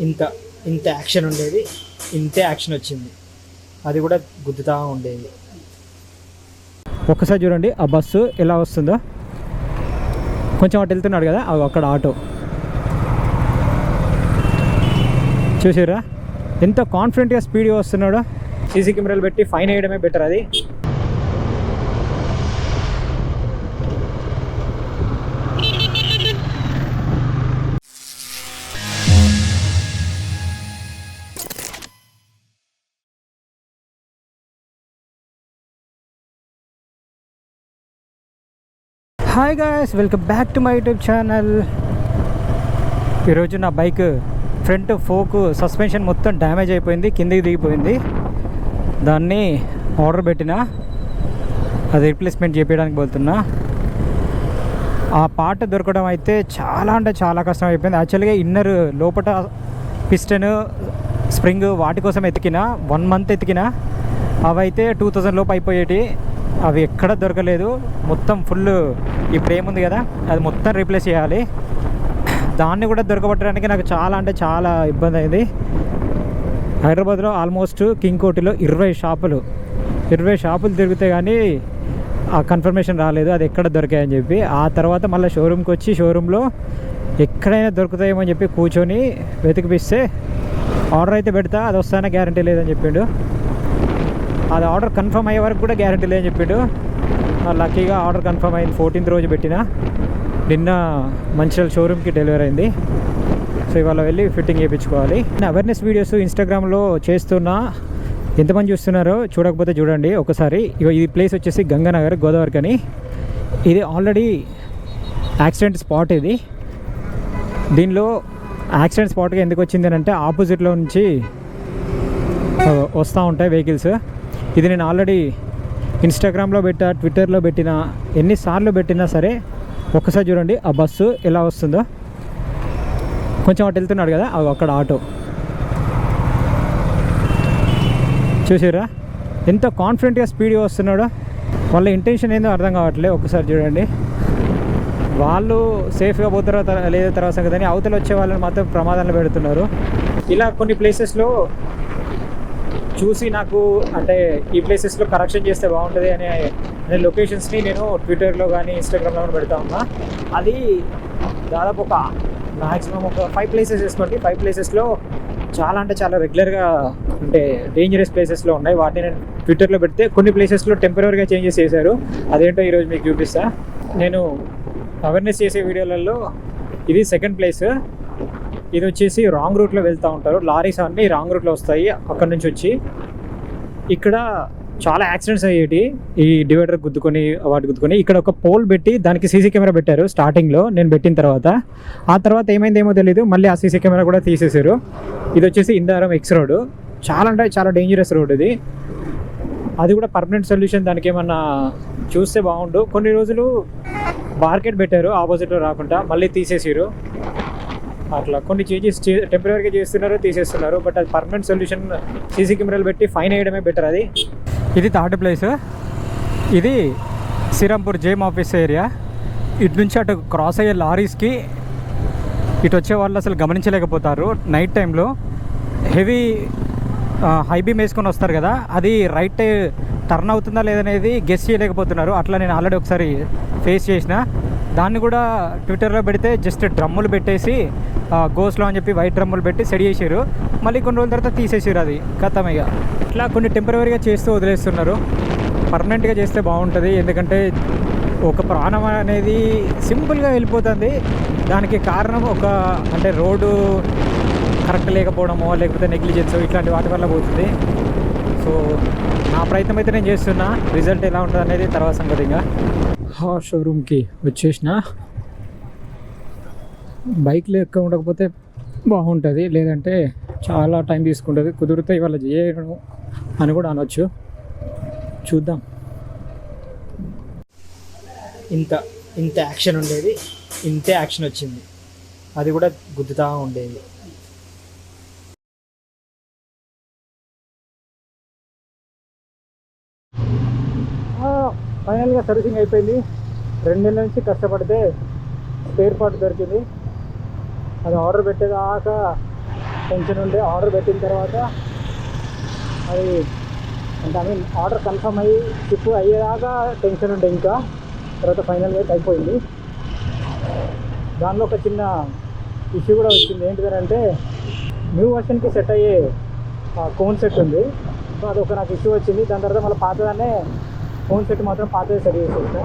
ఇంత ఇంత యాక్షన్ ఉండేది ఇంతే యాక్షన్ వచ్చింది. అది కూడా గుద్దుతా ఉండేది. ఒక్కసారి చూడండి ఆ బస్సు ఎలా వస్తుందో. కొంచెం అటు వెళ్తున్నాడు కదా అగో అక్కడ ఆటో. చూసారా? ఎంత కాన్ఫిడెంట్గా స్పీడ్గా వస్తున్నాడో. సీసీ కెమెరాలు పెట్టి ఫైన్ వేయడమే బెటర్ అది. Hi guys welcome back to my YouTube channel ఈరోజు నా బైక్ ఫ్రంట్ ఫోక్ సస్పెన్షన్ మొత్తం డ్యామేజ్ అయిపోయింది కిందికి దిగిపోయింది. దాన్ని ఆర్డర్ పెట్టిన అది రీప్లేస్మెంట్ చేపించడానికి పోతున్నా ఆ పార్ట్ దొరకడం అయితే చాలా అంటే చాలా కష్టం అయిపోయింది. యాక్చువల్గా ఇన్నర్ లోపల పిస్టన్ స్ప్రింగ్ వాటి కోసం ఎతికిన వన్ మంత్ ఎతికిన అవైతే టూ థౌజండ్ లోపు అయిపోయేటి. అవి ఎక్కడ దొరకలేదు. మొత్తం ఫుల్ ఈ ఫ్రేమ్ ఉంది కదా అది మొత్తం రీప్లేస్ చేయాలి. దాన్ని కూడా దొరకబట్టడానికి నాకు చాలా అంటే చాలా ఇబ్బంది అయింది. హైదరాబాద్లో ఆల్మోస్ట్ కింగ్ కోటిలో ఇరవై షాపులు. ఇరవై షాపులు తిరిగితే కానీ ఆ కన్ఫర్మేషన్ రాలేదు అది ఎక్కడ దొరికాయని చెప్పి. ఆ తర్వాత మళ్ళీ షోరూమ్కి వచ్చి షోరూంలో ఎక్కడైనా దొరుకుతాయేమో అని చెప్పి కూర్చొని వెతికిపిస్తే ఆర్డర్ అయితే పెడతా అది వస్తానే గ్యారంటీ లేదని చెప్పిండు. అది ఆర్డర్ కన్ఫర్మ్ అయ్యే వరకు కూడా గ్యారంటీ లేదని చెప్పాడు. లక్కీగా ఆర్డర్ కన్ఫర్మ్ అయింది. ఫోర్టీన్త్ రోజు పెట్టిన. నిన్న మంచిర్యాల షోరూమ్కి డెలివరీ అయింది. సో ఇవాళ వెళ్ళి ఫిట్టింగ్ చేయించుకోవాలి. నేను అవేర్నెస్ వీడియోస్ ఇన్స్టాగ్రామ్లో చేస్తున్నా. ఎంతమంది చూస్తున్నారో చూడకపోతే చూడండి ఒకసారి. ఇగో ఈ ప్లేస్ వచ్చేసి గంగానగర్ గోదావరికి అని ఇది ఆల్రెడీ యాక్సిడెంట్ స్పాట్ ఇది. దీనిలో యాక్సిడెంట్ స్పాట్గా ఎందుకు వచ్చింది అంటే ఆపోజిట్లో నుంచి వస్తూ ఉంటాయి వెహికల్స్ ఇది నేను ఆల్రెడీ ఇన్స్టాగ్రామ్లో పెట్టా ట్విట్టర్లో పెట్టిన ఎన్నిసార్లు పెట్టినా సరే ఒక్కసారి చూడండి ఆ బస్సు ఎలా వస్తుందో. కొంచెం అటు వెళ్తున్నాడు కదా అగో అక్కడ ఆటో. చూసారా ఎంత కాన్ఫిడెంట్గా స్పీడ్గా వస్తున్నాడో. వాళ్ళ ఇంటెన్షన్ ఏందో అర్థం కావట్లేదు ఒకసారి చూడండి. వాళ్ళు సేఫ్గా పోతారో లేదో తర్వాత సంగతి అని అవతల వచ్చే వాళ్ళని మాత్రం ప్రమాదంలో పెడుతున్నారు. ఇలా కొన్ని ప్లేసెస్లో చూసి నాకు అంటే ఈ ప్లేసెస్లో కరెక్షన్ చేస్తే బాగుంటుంది అనే అనే లొకేషన్స్ని నేను ట్విట్టర్లో కానీ ఇన్స్టాగ్రామ్లో కానీ పెడతా ఉన్నా. అది దాదాపు ఒక మ్యాక్సిమం ఒక ఫైవ్ ప్లేసెస్ వేసుకోండి ఫైవ్ ప్లేసెస్లో చాలా అంటే చాలా రెగ్యులర్గా అంటే డేంజరస్ ప్లేసెస్లో ఉన్నాయి. వాటిని నేను ట్విట్టర్లో పెడితే కొన్ని ప్లేసెస్లో టెంపరీగా చేంజెస్ చేశారు. అదేంటో ఈరోజు మీకు చూపిస్తా. నేను అవేర్నెస్ చేసే వీడియోలలో ఇది సెకండ్ ప్లేస్ ఇది వచ్చేసి రాంగ్ రూట్లో వెళ్తూ ఉంటారు. లారీస్ అన్నీ రాంగ్ రూట్లో వస్తాయి అక్కడ నుంచి వచ్చి. ఇక్కడ చాలా యాక్సిడెంట్స్ అయ్యేటి. ఈ డివైడర్ గుద్దుకొని వాటి గుద్దుకొని ఇక్కడ ఒక పోల్ పెట్టి దానికి సీసీ కెమెరా పెట్టారు స్టార్టింగ్లో నేను పెట్టిన తర్వాత. ఆ తర్వాత ఏమైందేమో తెలియదు మళ్ళీ ఆ సీసీ కెమెరా కూడా తీసేశారు. ఇది వచ్చేసి ఇందారం ఎక్స్ రోడ్. చాలా అంటే చాలా డేంజరస్ రోడ్ ఇది. అది కూడా పర్మనెంట్ సొల్యూషన్ దానికి ఏమన్నా చూస్తే బాగుండు. కొన్ని రోజులు మార్కెట్ పెట్టారు ఆపోజిట్లో రాకుండా. మళ్ళీ తీసేసారు అట్లా కొన్ని చేంజెస్ టెంపరీగా చేస్తున్నారు తీసేస్తున్నారు. బట్ అది పర్మనెంట్ సొల్యూషన్ సీసీ కెమెరాలు పెట్టి ఫైన్ వేయడమే బెటర్ అది. ఇది థర్డ్ ప్లేస్. ఇది శ్రీరాంపూర్ జేమ్ ఆఫీస్ ఏరియా ఇటు నుంచి అటు క్రాస్ అయ్యే లారీస్కి ఇటు వచ్చే వాళ్ళు అసలు గమనించలేకపోతారు నైట్ టైంలో హెవీ హై బీమ్ వేసుకొని వస్తారు కదా అది రైట్ టర్న్ అవుతుందా లేదనేది గెస్ చేయలేకపోతున్నారు. అట్లా నేను ఆల్రెడీ ఒకసారి ఫేస్ చేసిన. దాన్ని కూడా ట్విట్టర్లో పెడితే జస్ట్ డ్రమ్ములు పెట్టేసి గోస్లో అని చెప్పి వైట్ డ్రమ్ములు పెట్టి సెడి చేసారు మళ్ళీ కొన్ని రోజుల తర్వాత తీసేసారు అది. ఖతం ఇక. ఇట్లా కొన్ని టెంపరీగా చేస్తూ వదిలేస్తున్నారు. పర్మనెంట్గా చేస్తే బాగుంటుంది. ఎందుకంటే ఒక ప్రాణం అనేది సింపుల్గా వెళ్ళిపోతుంది. దానికి కారణం ఒక అంటే రోడ్డు కరెక్ట్ లేకపోవడమో లేకపోతే నెగ్లిజెన్స్ ఇట్లాంటి వాటి వల్ల పోతుంది. సో నా ప్రయత్నం అయితే నేను చేస్తున్నా. రిజల్ట్ ఎలా ఉంటుంది అనేది తర్వాత సంగతిగా ఇంకా షోరూమ్కి వచ్చేసిన బైక్ ఎక్కువ ఉండకపోతే బాగుంటుంది లేదంటే చాలా టైం తీసుకుంటుంది. కుదిరితే ఇవాళ చేయడం అని కూడా అనొచ్చు. చూద్దాం. ఇంత ఇంత యాక్షన్ ఉండేది ఇంతే యాక్షన్ వచ్చింది. అది కూడా గుద్దుతా ఉండేది. ఫైనల్గా సర్వీసింగ్ అయిపోయింది. రెండు నెలల నుంచి కష్టపడితే స్పేర్ పార్ట్ దొరికింది. అది ఆర్డర్ పెట్టేదాకా టెన్షన్ ఉండే. ఆర్డర్ పెట్టిన తర్వాత అది అంటే ఐ మీన్ ఆర్డర్ కన్ఫర్మ్ అయ్యి షిప్ అయ్యేదాకా టెన్షన్ ఉండే ఇంకా. తర్వాత ఫైనల్గా అయితే అయిపోయింది. దానిలో ఒక చిన్న ఇష్యూ కూడా వచ్చింది. ఏంటిదంటే న్యూ వర్షన్కి సెట్ అయ్యే కోన్ సెట్ ఉంది. సో అది ఒక నాకు ఇష్యూ వచ్చింది. దాని తర్వాత మళ్ళీ పాతదాన్నే ఫోన్ సెట్ మాత్రం పాతది సెట్ చేసేసిన